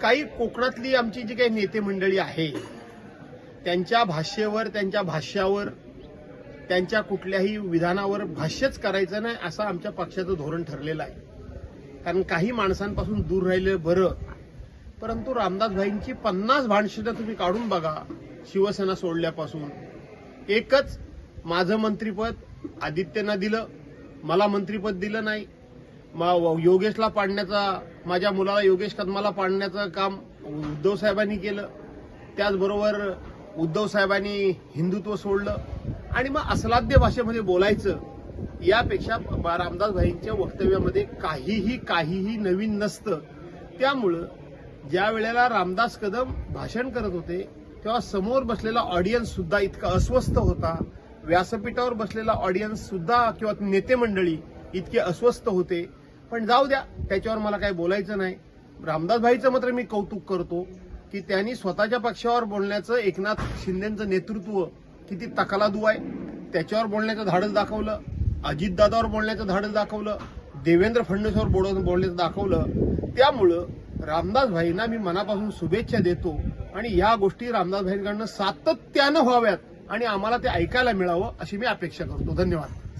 काही कोकणातली आमची जी काही नेते मंडळी आहे त्यांच्या भाषेवर त्यांच्या भाष्यावर त्यांच्या कुठल्याही विधानावर भाष्यच करायचं नाही असं आमच्या पक्षाचं धोरण ठरलेलं आहे. कारण काही माणसांपासून दूर राहिलं बरं परंतु रामदास भाईंची पन्नास भाषणं तुम्ही काढून बघा शिवसेना सोडल्यापासून. एकच माझं मंत्रीपद आदित्यना दिलं मला मंत्रीपद दिलं नाही. मा- योगेशला पाडण्याचा माझ्या मुलाला योगेश कदमाला पाडण्याचं काम उद्धव साहेबांनी केलं. त्याचबरोबर उद्धव साहेबांनी हिंदुत्व सोडलं. आणि मग अस्लाद्य भाषेमध्ये बोलायचं यापेक्षा रामदास भाईंच्या वक्तव्यामध्ये काहीही काहीही नवीन नसतं. त्यामुळं ज्या वेळेला रामदास कदम भाषण करत होते तेव्हा समोर बसलेला ऑडियन्स सुद्धा इतका अस्वस्थ होता. व्यासपीठावर बसलेला ऑडियन्स सुद्धा किंवा नेते मंडळी इतके अस्वस्थ होते. पण जाऊ द्या त्याच्यावर मला काही बोलायचं नाही. रामदास भाईचं मात्र मी कौतुक करतो की त्यांनी स्वतःच्या पक्षावर बोलण्याचं एकनाथ शिंदेचं नेतृत्व किती तकलादू आहे. त्याच्यावर बोलण्याचं धाडस दाखवलं अजितदादावर बोलण्याचं धाडस दाखवलं देवेंद्र फडणवीसवर बोल बोलण्याचं दाखवलं. त्यामुळं रामदास भाईंना मी मनापासून शुभेच्छा देतो आणि या गोष्टी रामदास भाईंकडनं सातत्यानं व्हाव्यात आणि आम्हाला ते ऐकायला मिळावं अशी मी अपेक्षा करतो. धन्यवाद.